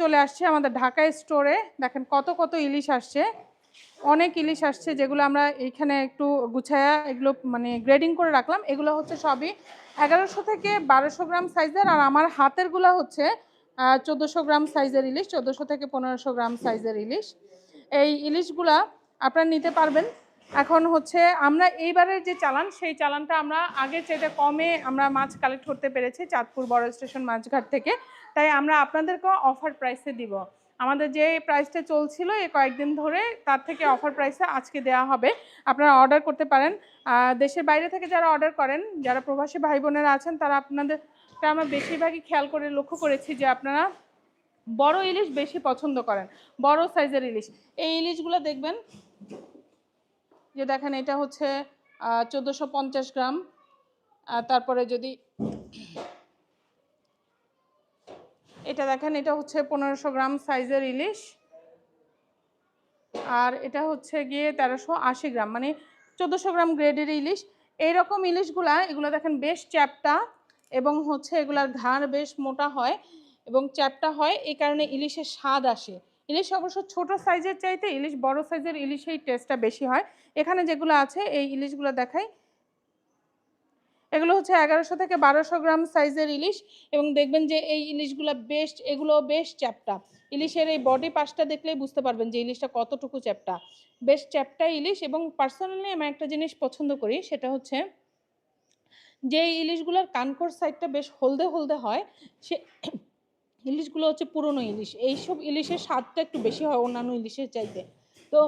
চলে আসছে আমাদের ঢাকা স্টোরে দেখেন কত কত ইলিশ আসছে। অনেক ইলিশ আসছে যেগুলো আমরা এইখানে একটু গুছায়া এগুলো মানে গ্রেডিং করে রাখলাম। এগুলো হচ্ছে সবই এগারোশো থেকে বারোশো গ্রাম সাইজের আর আমার হাতেরগুলো হচ্ছে চোদ্দোশো গ্রাম সাইজের ইলিশ, চোদ্দোশো থেকে পনেরোশো গ্রাম সাইজের ইলিশ। এই ইলিশগুলা আপনারা নিতে পারবেন। এখন হচ্ছে আমরা এইবারের যে চালান, সেই চালানটা আমরা আগের চাইতে কমে আমরা মাছ কালেক্ট করতে পেরেছি চাঁদপুর বড় স্টেশন মাছঘাট থেকে। তাই আমরা আপনাদেরকেও অফার প্রাইসে দিব। আমাদের যে প্রাইসটা চলছিল এই কয়েকদিন ধরে, তার থেকে অফার প্রাইসে আজকে দেওয়া হবে। আপনারা অর্ডার করতে পারেন। দেশের বাইরে থেকে যারা অর্ডার করেন, যারা প্রবাসী ভাই বোনেরা আছেন, তারা আপনাদের আমরা বেশিরভাগই খেয়াল করে লক্ষ্য করেছি যে আপনারা বড় ইলিশ বেশি পছন্দ করেন, বড় সাইজের ইলিশ। এই ইলিশগুলো দেখবেন যে দেখেন এটা হচ্ছে চোদ্দোশো পঞ্চাশ গ্রাম। তারপরে যদি এটা দেখেন, এটা হচ্ছে পনেরোশো গ্রাম সাইজের ইলিশ। আর এটা হচ্ছে গিয়ে তেরোশো আশি গ্রাম মানে চোদ্দোশো গ্রাম গ্রেডের ইলিশ। এইরকম ইলিশগুলা, এগুলো দেখেন বেশ চ্যাপটা এবং হচ্ছে এগুলার ঘাড় বেশ মোটা হয় এবং চ্যাপটা হয়, এই কারণে ইলিশের স্বাদ আসে। ইলিশ অবশ্য ছোট সাইজের চাইতে ইলিশ বড় সাইজের ইলিশেই টেস্টটা বেশি হয়। এখানে যেগুলো আছে, এই ইলিশগুলো দেখাই। এগুলো হচ্ছে এগারোশো থেকে বারোশো গ্রাম সাইজের ইলিশ এবং দেখবেন যে এই ইলিশগুলো বেশ এগুলো বেশ চ্যাপটা। ইলিশের এই বডি পাশটা দেখলেই বুঝতে পারবেন যে ইলিশটা কতটুকু চ্যাপটা। বেশ চ্যাপটা ইলিশ এবং পার্সোনালি আমি একটা জিনিস পছন্দ করি, সেটা হচ্ছে যে ইলিশগুলোর কানকোর সাইডটা বেশ হলদে হলদে হয়, সে ইলিশগুলো হচ্ছে পুরনো ইলিশ। এইসব ইলিশের স্বাদটা একটু বেশি হয় অন্যান্য ইলিশের চাইতে। তো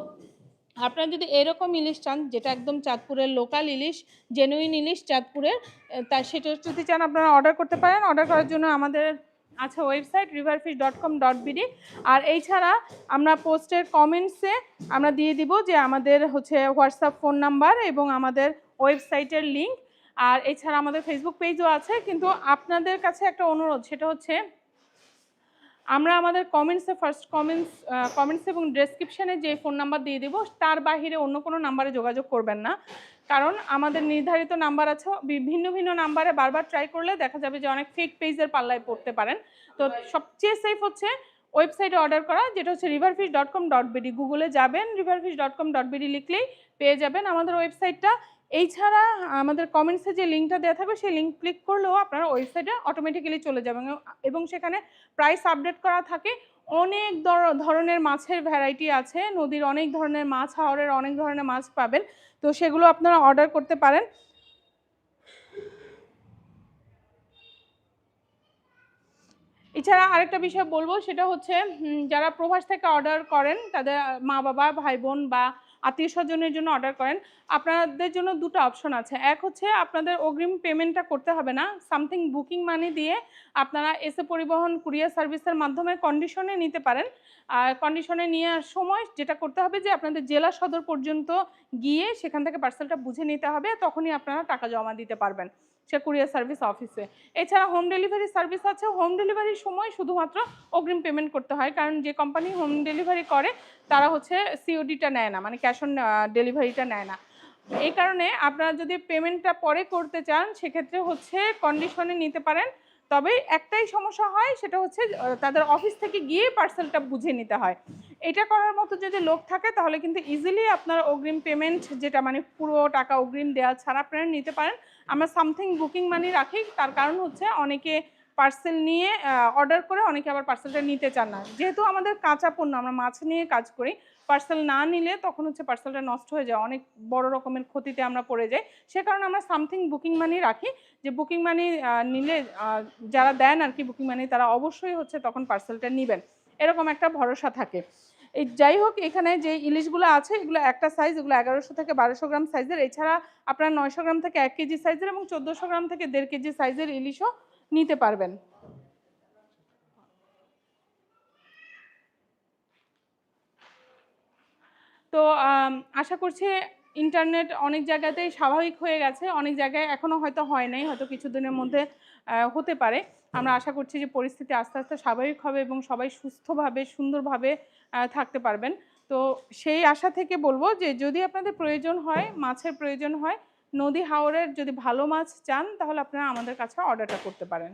আপনারা যদি এরকম ইলিশ চান, যেটা একদম চাঁদপুরের লোকাল ইলিশ জেনুইন ইলিশ চাঁদপুরের তা সেটা যদি চান আপনারা অর্ডার করতে পারেন। অর্ডার করার জন্য আমাদের আছে website riverfish dot com dot BD আর এছাড়া আমরা পোস্টের কমেন্টসে আমরা দিয়ে দিব যে আমাদের হচ্ছে হোয়াটসঅ্যাপ ফোন নাম্বার এবং আমাদের ওয়েবসাইটের লিংক আর এছাড়া আমাদের ফেসবুক পেজও আছে, কিন্তু আপনাদের কাছে একটা অনুরোধ, সেটা হচ্ছে আমরা আমাদের কমেন্টসে ফার্স্ট কমেন্টস কমেন্টস এবং ডেসক্রিপশানে যে ফোন নাম্বার দিয়ে দেবো, তার বাহিরে অন্য কোনো নাম্বারে যোগাযোগ করবেন না। কারণ আমাদের নির্ধারিত নাম্বার আছে, ভিন্ন ভিন্ন নাম্বারে বারবার ট্রাই করলে দেখা যাবে যে অনেক ফেক পেজের পাল্লায় পড়তে পারেন। তো সবচেয়ে সেফ হচ্ছে ওয়েবসাইটে অর্ডার করা, যেটা হচ্ছে riverfish dot com dot BD গুগলে যাবেন riverfish dot com dot BD লিখলেই পেয়ে যাবেন আমাদের ওয়েবসাইটটা এই ছাড়া আমাদের কমেন্টসে যে লিঙ্কটা দেওয়া থাকবে, সেই লিঙ্ক ক্লিক করলেও আপনারা ওয়েবসাইটে অটোমেটিক্যালি চলে যাবেন এবং সেখানে প্রাইস আপডেট করা থাকে। অনেক ধর- ধরনের মাছের ভ্যারাইটি আছে। নদীর অনেক ধরনের মাছ, হাওরের অনেক ধরনের মাছ পাবেন। তো সেগুলো আপনারা অর্ডার করতে পারেন। এছাড়া আরেকটা বিষয় বলব, সেটা হচ্ছে যারা প্রবাস থেকে অর্ডার করেন, তাদের মা বাবা, ভাই বোন বা আত্মীয় স্বজনের জন্য অর্ডার করেন, আপনাদের জন্য দুটো অপশন আছে। এক হচ্ছে, আপনাদের অগ্রিম পেমেন্টটা করতে হবে না সামথিং বুকিং মানি দিয়ে আপনারা এসে পরিবহন কুরিয়ার সার্ভিসের মাধ্যমে কন্ডিশনে নিতে পারেন। আর কন্ডিশনে নেওয়ার সময় যেটা করতে হবে যে, আপনাদের জেলা সদর পর্যন্ত গিয়ে সেখান থেকে পার্সেলটা বুঝে নিতে হবে, তখনই আপনারা টাকা জমা দিতে পারবেন। সে কুরিয়ার সার্ভিস অফিসে। এছাড়া হোম ডেলিভারি সার্ভিস আছে। হোম ডেলিভারির সময় শুধুমাত্র অগ্রিম পেমেন্ট করতে হয়। কারণ যে কোম্পানি হোম ডেলিভারি করে, তারা হচ্ছে সিওডিটা নেয় না। মানে ক্যাশ অন ডেলিভারিটা নেয় না। এই কারণে আপনারা যদি পেমেন্টটা পরে করতে চান, সেক্ষেত্রে হচ্ছে কন্ডিশনে নিতে পারেন। তবে একটাই সমস্যা হয়, সেটা হচ্ছে তাদের অফিস থেকে গিয়ে পার্সেলটা বুঝে নিতে হয়। এটা করার মতো যদি লোক থাকে, তাহলে কিন্তু ইজিলি আপনার অগ্রিম পেমেন্ট যেটা মানে পুরো টাকা অগ্রিম দেওয়া ছাড়া আপনারা নিতে পারেন। আমরা সামথিং বুকিং মানি রাখি, তার কারণ হচ্ছে অনেকে পার্সেল নিয়ে অর্ডার করে অনেকে আবার পার্সেলটা নিতে চান না। যেহেতু আমাদের কাঁচা পণ্য, আমরা মাছ নিয়ে কাজ করি পার্সেল না নিলে তখন হচ্ছে পার্সেলটা নষ্ট হয়ে যায়, অনেক বড় রকমের ক্ষতিতে আমরা পড়ে যাই। সে কারণে আমরা সামথিং বুকিং মানি রাখি, যে বুকিং মানি নিলে যারা দেন আর কি বুকিং মানি তারা অবশ্যই হচ্ছে তখন পার্সেলটা নেবেন। এরকম একটা ভরসা থাকে। এই যাই হোক, এখানে যে ইলিশগুলো আছে, এগুলো একটা সাইজ এগুলো এগারোশো থেকে বারোশো গ্রাম সাইজের এছাড়া আপনার নয়শো গ্রাম থেকে এক কেজি সাইজের এবং চোদ্দোশো গ্রাম থেকে দেড় কেজি সাইজের ইলিশও নিতে পারবেন। তো আশা করছি ইন্টারনেট অনেক জায়গাতেই স্বাভাবিক হয়ে গেছে, অনেক জায়গায় এখনও হয়তো হয় নাই, হয়তো কিছুদিনের মধ্যে হতে পারে। আমরা আশা করছি যে পরিস্থিতি আস্তে আস্তে স্বাভাবিক হবে এবং সবাই সুস্থভাবে, সুন্দরভাবে থাকতে পারবেন। তো সেই আশা থেকে বলব যে যদি আপনাদের প্রয়োজন হয়, মাছের প্রয়োজন হয়, নদী হাওরের যদি ভালো মাছ চান, তাহলে আপনারা আমাদের কাছে অর্ডারটা করতে পারেন।